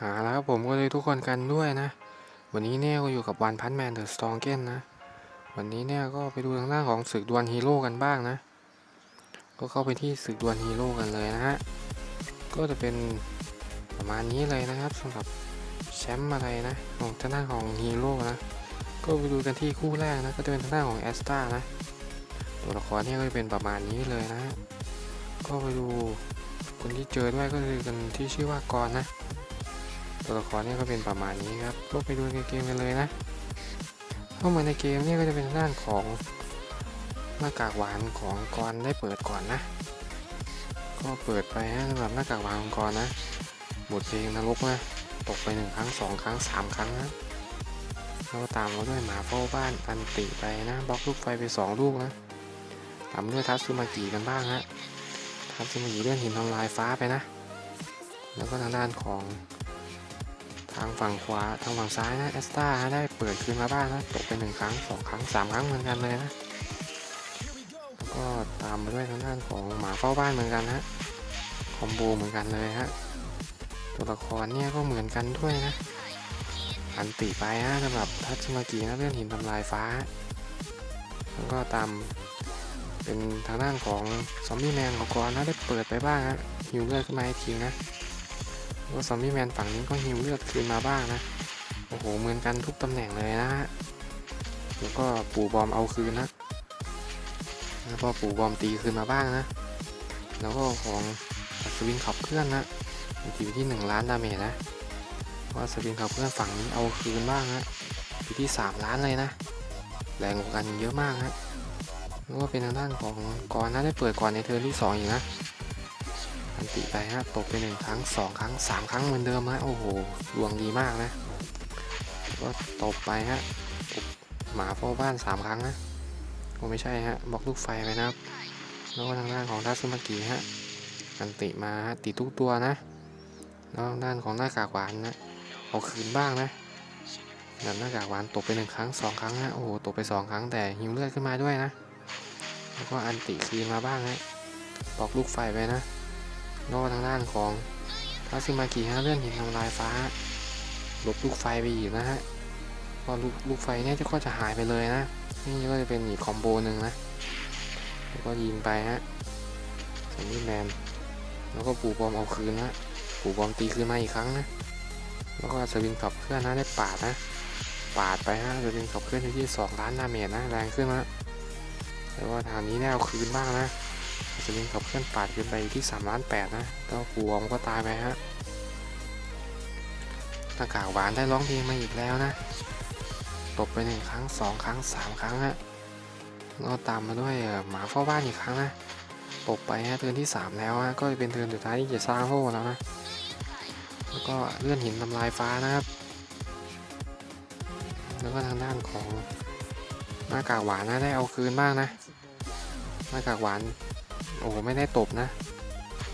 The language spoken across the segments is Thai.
หาแล้วครับผมก็เลยทุกคนกันด้วยนะ วันนี้เนี่ยก็อยู่กับวันพันแมนเดอะสตองเกนนะ วันนี้เนี่ยก็ไปดูทางด้านของศึกดวลฮีโร่กันบ้างนะ ก็เข้าไปที่ศึกดวลฮีโร่กันเลยนะฮะ ก็จะเป็นประมาณนี้เลยนะครับสำหรับแชมป์อะไรนะ ของทางด้านของฮีโร่นะ ก็ไปดูกันที่คู่แรกนะ ก็จะเป็นทางด้านของแอสตานะ ตัวละครเนี่ยก็จะเป็นประมาณนี้เลยนะฮะก็ไปดูคนที่เจอด้วยก็คือกันที่ชื่อว่ากรนะ ตัวละครเนี่ยก็เป็นประมาณนี้ครับก็ไปดูในเกมกันเลยนะเข้ามาในเกมเนี่ยก็จะเป็นทางด้านของหน้ากากหวานของกรได้เปิดก่อนนะ ก็เปิดไปฮะสำหรับหน้ากากหวานของกรนะบทเพลงนรกนะตกไปหนึ่งครั้งสองครั้งสามครั้งนะแล้วตามมาด้วยหมาเฝ้าบ้านอันติไปนะบล็อกลูกไฟไปสองลูกนะตามด้วยทัตสึมากิกันบ้างฮะทัตสึมากิเลื่อนหินทำลายฟ้าไปนะ แล้วก็ทางด้านของ ทางฝั่งขวาทางฝั่งซ้ายนะแอสตาได้เปิดคืนมาบ้างนะตกไปหนึ่งครั้งสองครั้งสามครั้งเหมือนกันเลยนะแล้วก็ตามมาด้วยทางด้านของหมาเฝ้าบ้านเหมือนกันนะคอมโบเหมือนกันเลยฮะตัวละครเนี่ยก็เหมือนกันด้วยนะอันติไปฮะสำหรับทัชมากินะเลื่อนหินทำลายฟ้า แล้วก็ตามเป็นทางด้านของซอมบี้แมนของกรนะได้เปิดไปบ้างฮะฮิวเลือดขึ้นมาให้ทีนะ ว่าซอมบี้แมนฝั่งนี้ก็ฮิวเลือดคืนมาบ้างนะ โอ้โห เหมือนกันทุกตำแหน่งเลยนะ แล้วก็ปู่บอมเอาคืนนะแล้วก็ปู่บอมตีคืนมาบ้างนะ แล้วก็ของอัศวินขับเคลื่อนนะอยู่ที่ 1 ล้านดาเมจนะว่าอัศวินขับเคลื่อนฝั่งนี้เอาคืนบ้างนะอยู่ที่ 3 ล้านเลยนะ แรงกว่ากันเยอะมากนะแล้วก็เป็นทางด้านของกรนะได้เปิดก่อนในเทิร์นที่2อีกนะ อันติไปฮะตกไปหนึ่งครั้งสองครั้งสามครั้งเหมือนเดิมฮะโอ้โหดวงดีมากนะก็ตบไปฮะหมาเฝ้าบ้านสามครั้งนะก็ไม่ใช่ฮะบล็อกลูกไฟไปนะครับแล้วก็ทางด้านของทัศมากิฮะอันติมาฮะติดทุกตัวนะแล้วทางด้านของหน้ากากหวานนะเอาคืนบ้างนะแบบหน้ากากหวานตกไปหนึ่งครั้งสองครั้งฮะโอ้โหตกไปสองครั้งแต่หิวเลือดขึ้นมาด้วยนะแล้วก็อันติคืนมาบ้างฮะบล็อกลูกไฟไปนะ กทางด้านของทัซึมากิฮะเลื่อนหินทำลายฟ้าลบลูกไฟไปอีกนะฮะพอลูกลูกไฟเนี่ยจะก็จะหายไปเลยนะ นี่ก็จะเป็นอีกคอมโบหนึ่งนะ แล้วก็ยิงไปฮะสันนี่แมนแล้วก็ปูบอมเอาคืนนะปูบอมตีคืนมาอีกครั้งนะ แล้วก็สวิงขับเคลื่อนนะได้ปาดนะ ปาดไปฮะสวิงขับเคลื่อนอยู่ที่2ล้านดาเมจนะแรงขึ้นนะแล้วก็ทางนี้แนวคืนบ้างนะ สลิงขับเคลื่อนปาดขึ้นไปที่3ล้าน8นะแล้วปูวมก็ตายไปฮะหน้ากากหวานได้ร้องเพลงมาอีกแล้วนะตบไปหนึ่งครั้งสองครั้งสามครั้งฮะแล้วตามมาด้วยหมาเฝ้าบ้านอีกครั้งนะตบไปฮะเทินที่ 3 แล้วฮะก็จะเป็นเทินสุดท้ายที่จะสร้างโล่แล้วนะแล้วก็เลื่อนหินทำลายฟ้านะครับ แล้วก็ทางด้านของหน้ากากหวานนะได้เอาคืนบ้างนะหน้ากากหวาน โอ้ไม่ได้ตบนะ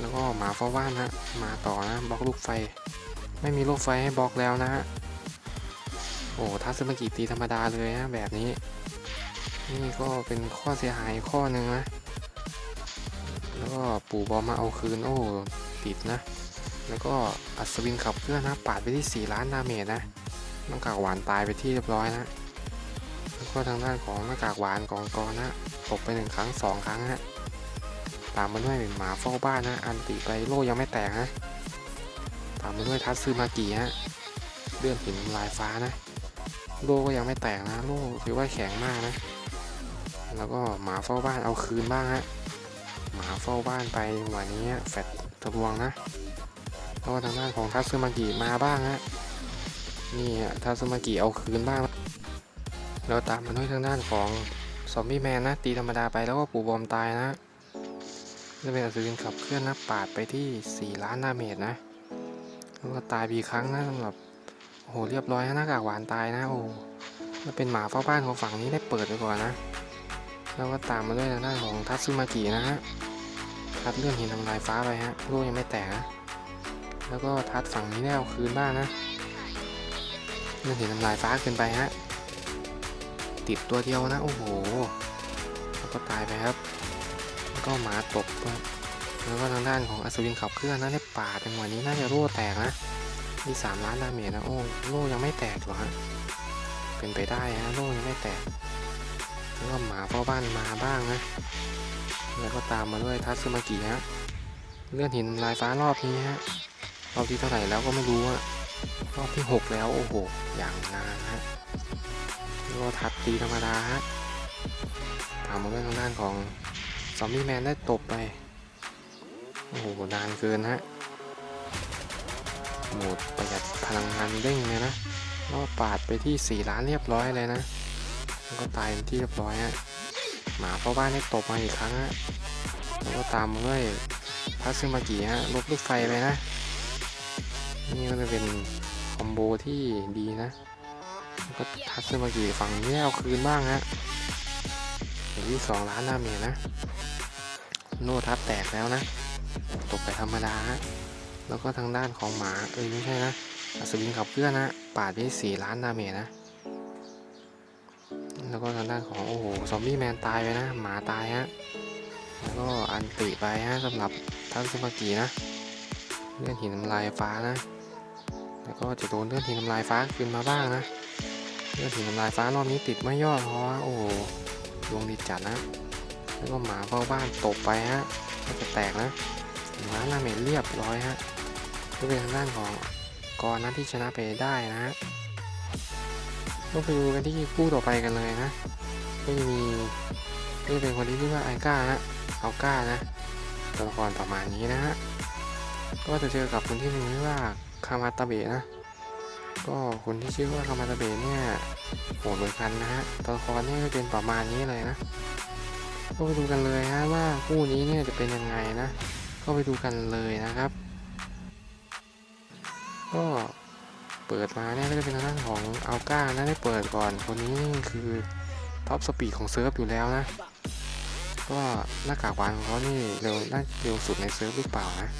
แล้วก็หมาเฝ้าบ้านฮะมาต่อนะบล็อกลูกไฟ ไม่มีลูกไฟให้บล็อกแล้วนะฮะโอ้ทัศนกิตีธรรมดาเลยนะแบบนี้ นี่ก็เป็นข้อเสียหายข้อหนึ่งนะ แล้วก็ปู่บอมมาเอาคืนโอ้ติดนะ แล้วก็อัศวินขับเคลื่อนนะปาดไปที่ 4 ล้านดาเมจนะหน้ากากหวานตายไปที่เรียบร้อยนะ แล้วก็ทางด้านของหน้ากากหวานของกรนะตกไปหนึ่งครั้งสองครั้งฮะ ตามมาด้วยหมาเฝ้าบ้านนะ อันติไปโลยังไม่แตกนะตามมาด้วยทัตซึมากิฮะเลื่อนหินลายฟ้านะ โลก็ยังไม่แตกนะโลถือว่าแข็งมากนะ แล้วก็หมาเฝ้าบ้านเอาคืนบ้างฮะหมาเฝ้าบ้านไปวันนี้แฟดทะลวงนะแล้วก็ทางด้านของทัตซึมากิมาบ้างฮะนี่ฮะทัตซึมากิเอาคืนบ้างแล้วตามมาด้วยทางด้านของซอมบี้แมนนะตีธรรมดาไปแล้วก็ปูบอมตายนะ จะเป็นอัศวินขับเคลื่อนนะปาดไปที่ 4 ล้านดาเมจนะแล้วก็ตายบีครั้งนะสำหรับโอ้โหเรียบร้อยนะหน้ากากหวานตายนะโอ้แล้วเป็นหมาเฝ้าบ้านของฝั่งนี้ได้เปิดไปก่อนนะ แล้วก็ตามมาด้วยทางด้านของทัตซึมากินะฮะทัดเลื่อนหินทำลายฟ้าไปฮะลูกยังไม่แตกนะแล้วก็ทัดฝั่งนี้ได้เอาคืนบ้างนะเลื่อนหินทำลายฟ้าขึ้นไปฮะติดตัวเดียวนะโอ้โหแล้วก็ตายไปครับ ก็หมาตบแล้วก็ทางด้านของอัศวินขับเคลื่อนนะได้ป่าดจังหวะนี้น่าจะรั่วแตกนะที่สามล้านดาเมจนะโอ้โล่ยังไม่แตกหรอฮะเป็นไปได้ฮะโล่ยังไม่แตกแล้วก็หมาเฝ้าบ้านมาบ้างนะแล้วก็ตามมาด้วยทัตสึมากิฮะเลื่อนหินลายฟ้ารอบนี้ฮะรอบที่เท่าไหร่แล้วก็ไม่รู้อะรอบที่หกแล้วโอ้โหอย่างนานฮะแล้วก็ทัดตีธรรมดาฮะตามมาด้วยทางด้านของ ซอมบี้แมนได้ตบไป โอ้โห นานเกินฮะ โหมดประหยัดพลังงานเด้งเลยนะแล้วก็ปาดไปที่ 4 ล้านเรียบร้อยเลยนะ ก็ตายเป็นที่เรียบร้อยฮะ หมาเฝ้าบ้านได้ตบมาอีกครั้งฮะ แล้วก็ตามด้วยพัสซึมากิฮะลบลูกไฟไปนะ นี่ก็จะเป็นคอมโบที่ดีนะ ก็ทัสซึมากิฝั่งนี้เอาคืนบ้างฮะอยู่ที่ 2 ล้านดาเมจนะ โนทับแตกแล้วนะ ตกไปธรรมดาฮะแล้วก็ทางด้านของหมา เอ้ยไม่ใช่นะอัศวินขับเคลื่อนนะปาดได้สี่ล้านดาเมจนะ แล้วก็ทางด้านของโอ้โหซอมบี้แมนตายไปนะ หมาตายฮะ แล้วก็อันติไปฮะสำหรับท่านสมากีนะเลื่อนหินน้ำลายฟ้านะ แล้วก็จะโดนเลื่อนหินน้ำลายฟ้าคืนมาบ้างนะเลื่อนหินน้ำลายฟ้ารอบนี้ติดไม่ยอดเพราะว่าโอ้โหดวงดีจัดนะ แล้วก็หมาเฝ้าบ้านตกไปฮะก็จะแตกนะร้านราเมนเรียบร้อยฮะก็เป็นทางด้านของกรนะที่ชนะไปได้นะฮะก็ไปดูกันที่คู่ต่อไปกันเลยนะก็จะมีก็จะเป็นคนที่ชื่อว่าไอก้านะเอาก้านะตัวละครประมาณนี้นะฮะก็จะเจอกับคนที่หนึ่งชื่อว่าคามาตาเบะนะ ก็คนที่ชื่อว่าคามาตาเบะเนี่ยโหดเหมือนกันนะฮะตัวละครเนี่ยก็เป็นประมาณนี้เลยนะ ก็ไปดูกันเลยฮะว่าคู่นี้เนี่ยจะเป็นยังไงนะ ก็ไปดูกันเลยนะครับ ก็เปิดมาเนี่ยก็จะเป็นทางด้านของอัลก้านะได้เปิดก่อน คนนี้นี่คือท็อปสปีดของเซิร์ฟอยู่แล้วนะ ก็หน้ากากหวานของเขานี่เร็วน่าเร็วสุดในเซิร์ฟหรือเปล่านะ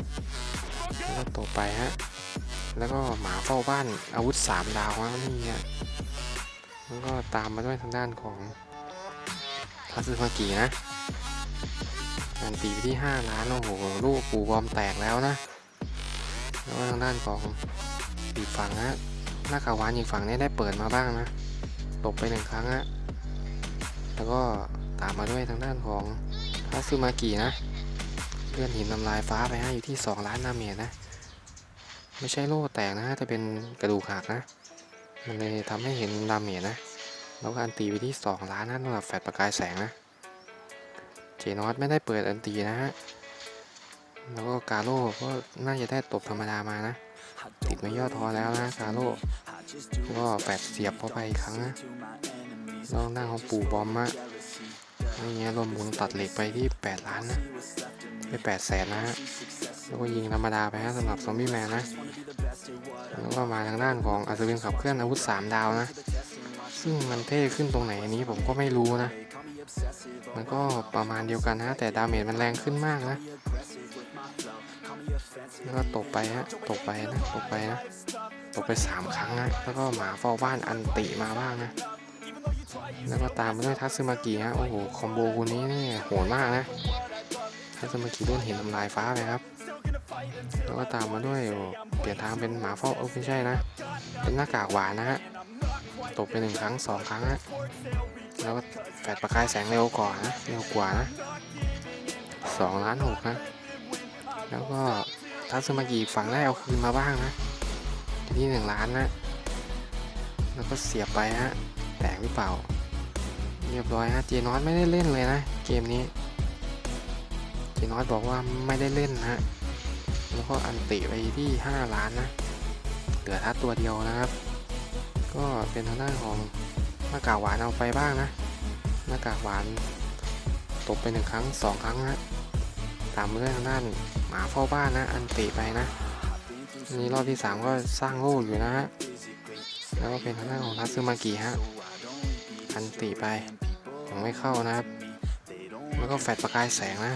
แล้วก็ต่อไปฮะ แล้วก็หมาเฝ้าบ้านอาวุธ 3 ดาวนะนี่ฮะแล้วก็ตามมาด้วยทางด้านของ ทัซึมากินะการตีไปที่ 5 ล้าน โอ้โห ลูกปูบอมแตกแล้วนะ แล้วก็ทางด้านของอีกฝั่งฮะหน้าขาวหวานอีกฝั่งนี้ได้เปิดมาบ้างนะตบไปหนึ่งครั้งฮะแล้วก็ตามมาด้วยทางด้านของคาซึมากินะเลื่อนหินทำลายฟ้าไปฮะอยู่ที่ 2 ล้านดาเมจนะ ไม่ใช่โล่แตกนะจะเป็นกระดูกหักนะ มันเลยทำให้เห็นดาเมจนะ แล้วก็อันตีไปที่ 2 ล้านนะสำหรับแฟลชประกายแสงนะ เจนอสไม่ได้เปิดอันตีนะฮะ แล้วก็กาโร่ก็น่าจะได้ตบธรรมดามานะ ติดไม่ย่อท้อแล้วนะกาโร่ก็แปดเสียบเข้าไปอีกครั้งนะล้วหน้าของปู่บอมอะนี่เงี้ยรวมมูลตัดเหล็กไปที่ 8 ล้านนะไปแปดแสนนะฮะแล้วก็ยิงธรรมดาไปฮะสำหรับซอมบี้แมนนะ แล้วก็มาทางด้านของอัศวินขับเคลื่อนอาวุธ 3 ดาวนะ ซึ่งมันเท่ขึ้นตรงไหนอันนี้ผมก็ไม่รู้นะ มันก็ประมาณเดียวกันนะแต่ดาเมจมันแรงขึ้นมากนะแล้วก็ตกไปฮะ ตกไปนะ ตกไปนะ ตกไป 3 ครั้งนะแล้วก็หมาเฝ้าบ้านอันติมาบ้างนะ แล้วก็ตามมาด้วยทัตซึมากิฮะ โอ้โห คอมโบคูนี้นี่โหดมากนะ ทัตซึมากิโดนเห็นทำลายฟ้าไปครับ แล้วก็ตามมาด้วยเปลี่ยนทางเป็นหมาเฝ้าเออไม่ใช่นะ เป็นหน้ากากหวานนะฮะ ตกไปหนึ่งครั้งสองครั้งฮะแล้วก็แฟดประกายแสงเร็วกว่านะเร็วกว่านะสองล้านหกนะ แล้วก็ทัศมากิฝั่งได้เอาคืนมาบ้างนะที่หนึ่งล้านนะ แล้วก็เสียบไปฮะแตกหรือเปล่า เรียบร้อยฮะเจนอสไม่ได้เล่นเลยนะ เกมนี้เจนอสบอกว่าไม่ได้เล่นนะฮะแล้วก็อันติไปที่ 5 ล้านนะ เหลือทัดตัวเดียวนะครับ ก็เป็นทางด้านของหน้ากากหวานเอาไปบ้างนะ หน้ากากหวานตบไปหนึ่งครั้งสองครั้งนะตามมาด้วยทางด้านหมาเฝ้าบ้านนะ อันติไปนะนี่รอบที่ 3 ก็สร้างโล่อยู่นะฮะแล้วก็เป็นทางด้านของทัตซึมากิฮะอันติไปยังไม่เข้านะครับแล้วก็แฟดประกายแสงนะ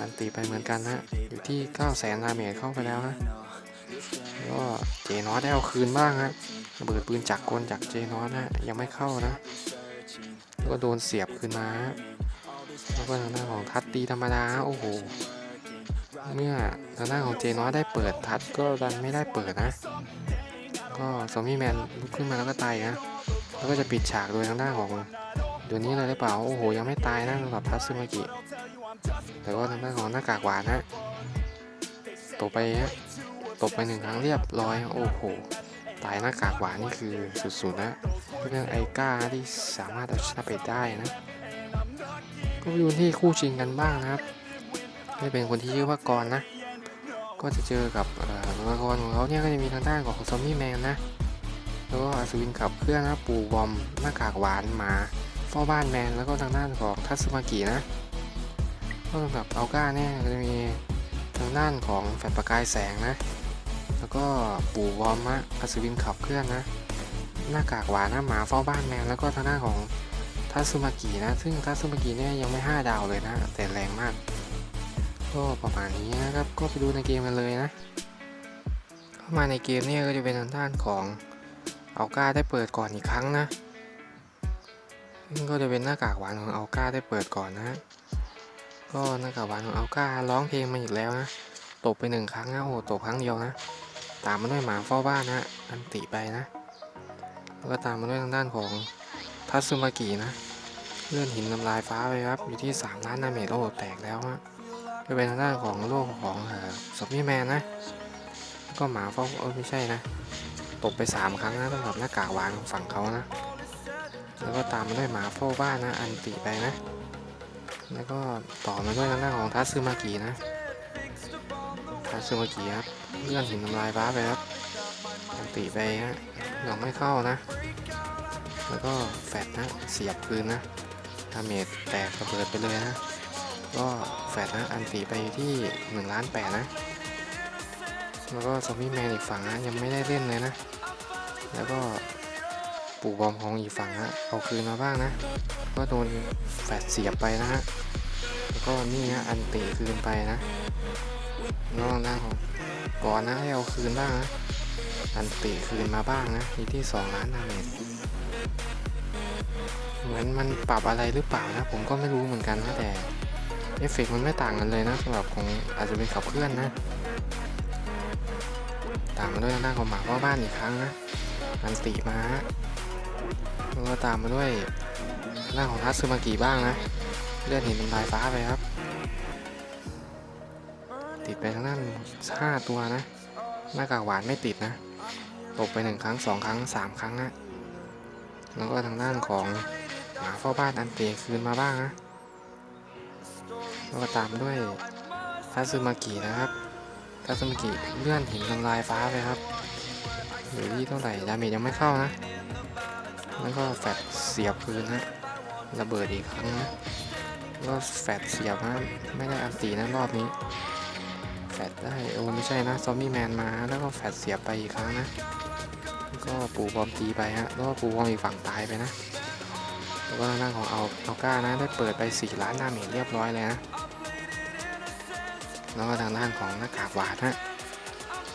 อันติไปเหมือนกันนะอยู่ที่9 0 0แสนดาเมจเข้าไปแล้วนะก็เจนอสได้เอาคืนบ้างฮะ ระเบิดปืนจากกลจากเจนอสนะยังไม่เข้านะแล้วก็โดนเสียบคืนมาแล้วก็ทางด้านของทัดตีธรรมดาโอ้โหเมื่อทางด้านของเจนอสได้เปิดทัดก็ดันไม่ได้เปิดนะ ก็ซอมบี้แมนลุกขึ้นมาแล้วก็ตายนะแล้วก็จะปิดฉากโดยทางด้านของเดี๋ยวนี้เลยหรือเปล่าโอ้โห ยังไม่ตายนะสำหรับทัตสึมากิแต่ว่าทางด้านของหน้ากากหวานฮะตบไปฮะตบไปหนึ่งครั้งเรียบร้อยโอ้โห ตายหน้ากากหวานนี่คือสุดๆนะเรื่องไอก้าที่สามารถเอาชนะไปได้นะก็ไปดูที่คู่ชิงกันบ้างนะครับนี่เป็นคนที่ชื่อว่ากรนะ ก็จะเจอกับตัวละครของเขาเนี่ยก็จะมีทางด้านของซอมบี้แมนนะแล้วก็อัศวินขับเคลื่อนนะปูบอมหน้ากากหวานหมาเฝ้าบ้านแมนแล้วก็ทางด้านของทัศมากินะก็สำหรับเอัลก้าเนี่ยก็จะมีทางด้านของแฟลชประกายแสงนะ แล้วก็ปูบอมะอัศวินขับเคลื่อนนะ หน้ากากหวานนะหมาเฝ้าบ้านแมนแล้วก็ทางด้าของทัตสึมากินะ ซึ่งทัตสึมากิเนี่ยยังไม่ 5 ดาวเลยนะ แต่แรงมาก ก็ประมาณนี้นะครับ ก็ไปดูในเกมกันเลยนะ เข้ามาในเกมเนี่ยก็จะเป็นทางด้านของอัลกาได้เปิดก่อนอีกครั้งนะซึ่งก็จะเป็นหน้ากากหวานของอัลกาได้เปิดก่อนนะก็หน้ากากหวานของอัลการ้องเพลงมาอีกแล้วนะตบไปหนึ่งครั้งนะโอ้ตบครั้งเดียวนะ ตามมาด้วยหมาเฝ้าบ้านนะอันติไปนะ แล้วก็ตามมาด้วยทางด้านของทัตสึมากินะ เลื่อนหินทำลายฟ้าไปครับ อยู่ที่ 3 ล้านดาเมจโอ้แตกแล้วฮะก็เป็นทางด้านของโลกของเอ่อซอมบี้แมนนะ ก็หมาเฝ้าเออไม่ใช่นะตบไป 3 ครั้งนะสำหรับหน้ากากหวานของฝั่งเขานะ แล้วก็ตามมาด้วยหมาเฝ้าบ้านนะ อันติไปนะ แล้วก็ต่อมาด้วยทางด้านของทัตสึมากินะทัตสึมากิครับ เลื่อนหินทำลายฟ้าไปครับอันติไปฮะยังไม่เข้านะ แล้วก็แฟดนะ เสียบคืนนะดาเมจแตกระเบิดไปเลยนะ ก็แฟดนะ อันตีไปที่1ล้านแปดนะ แล้วก็ซอมบี้แมนอีกฝั่งนะยังไม่ได้เล่นเลยนะ แล้วก็ปู่บอมของอีกฝั่งนะเอาคืนมาบ้างนะ ก็โดนแฟดเสียบไปนะฮะ แล้วก็นี่นะอันตีคืนไปนะนอกหน้าของ ก่อนนะให้เอาคืนบ้างนะอันติคืนมาบ้างนะอยู่ที่2ล้านดาเมจเหมือนมันปรับอะไรหรือเปล่านะ ผมก็ไม่รู้เหมือนกันนะแต่เอฟเฟกต์มันไม่ต่างกันเลยนะสำหรับของอาจจะเป็นขับเคลื่อนนะตามมาด้วยทางด้านของหมาเฝ้าบ้านอีกครั้งนะอันติมาฮะแล้วก็ตามมาด้วยทางด้านของทัตสึมากิบ้างนะเลือดเห็นลายฟ้าไปครับ ดไปทางด้าน5ตัวนะ หน้ากากหวานไม่ติดนะ ตกไปหนึ่งครั้งสองครั้งสามครั้งนะแล้วก็ทางด้านของหมาเฝ้าบ้านอันเตะคืนมาบ้างนะ แล้วก็ตามด้วยทัตสึมากินะครับทัตสึมากิเลื่อนหินทำลายฟ้าไปครับอยู่ที่เท่าไหร่ดาเมจยังไม่เข้านะ แล้วก็แฟดเสียบคืนนะระเบิดอีกครั้งนะแล้วก็แฟดเสียบนะไม่ได้อันตีนะรอบนี้ ดได้โอ้ไม่ใช่นะซอมบี้แมนมาแล้วก็แฟดเสียบไปอีกครั้งนะก็ปูบอมตีไปฮะแล้วก็ปูบอมอีกฝั่งตายไปนะแล้วก็ทางด้าของเอาเอาก้านะได้เปิดไป4ล้านดาเมจเรียบร้อยเลยนะแล้วก็ทางด้านของหน้ากากหวานฮะ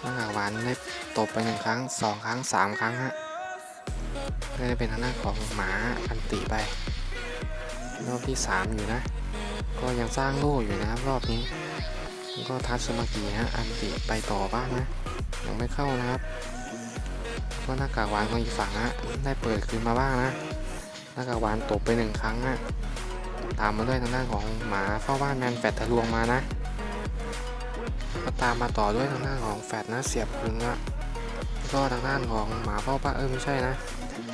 หน้ากากหวานได้ตบไปหนึ่งครั้งสองครั้งสามครั้งฮะได้เป็นทางด้านของหมาอันติไป รอบที่ 3 อยู่นะ ก็ยังสร้างโล่อยู่นะครับรอบนี้ ก็ทัตสมากิฮะอันติไปต่อบ้างนะยังไม่เข้านะครับก็หน้ากากหวานของอีกฝั่งฮะได้เปิดคืนมาบ้างนะหน้ากากหวานตบไปหนึ่งครั้งฮะตามมาด้วยทางด้านของหมาเฝ้าบ้านแมนแฟดทะลวงมานะก็ตามมาต่อด้วยทางด้านของแฟดนะเสียบคืนละก็ทางด้านของหมาเฝ้าบ้านเออไม่ใช่นะ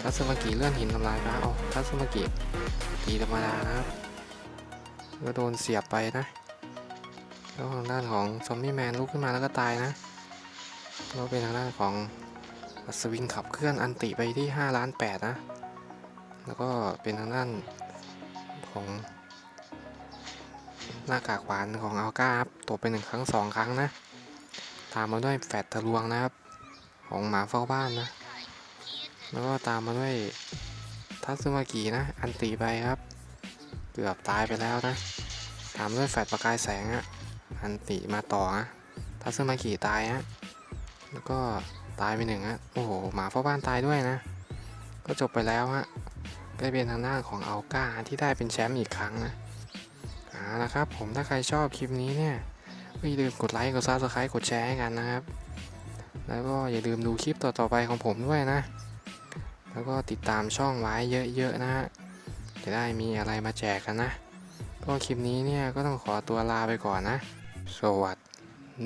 ทัตสมากิเลื่อนหินทำลายฟ้าอ๋อทัตสมากิตีธรรมดานะครับก็โดนเสียบไปนะ แล้วทางด้านของซอมบี้แมนลุกขึ้นมาแล้วก็ตายนะแล้วเป็นทางด้านของอัศวินขับเคลื่อนอันติไปที่5ล้าน8นะ แล้วก็เป็นทางด้านของหน้ากากหวานของอัลกาครับตบไปหนึ่งครั้งสองครั้งนะตามมาด้วยแฟดทะลวงนะครับ ของหมาเฝ้าบ้านนะ แล้วก็ตามมาด้วยทัตสึมากินะ อันติไปครับ เกือบตายไปแล้วนะ ตามด้วยแฟดประกายแสงอะ อันติมาต่อนะทัศมาขี่ตายฮะแล้วก็ตายไปหนึ่งฮะโอ้โหหมาเฝ้าบ้านตายด้วยนะ ก็จบไปแล้วฮะก็เป็นทางด้านของอัลกาที่ได้เป็นแชมป์อีกครั้งนะอ่านะครับ ผมถ้าใครชอบคลิปนี้เนี่ยอย่าลืมกดไลค์กดซับสไครต์กดแชร์ให้กันนะครับ แล้วก็อย่าลืมดูคลิปต่อๆไปของผมด้วยนะ แล้วก็ติดตามช่องไว้เยอะๆนะฮะจะได้มีอะไรมาแจกกันนะ ก็คลิปนี้เนี่ยก็ต้องขอตัวลาไปก่อนนะ สวัส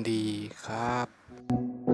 ดีครับ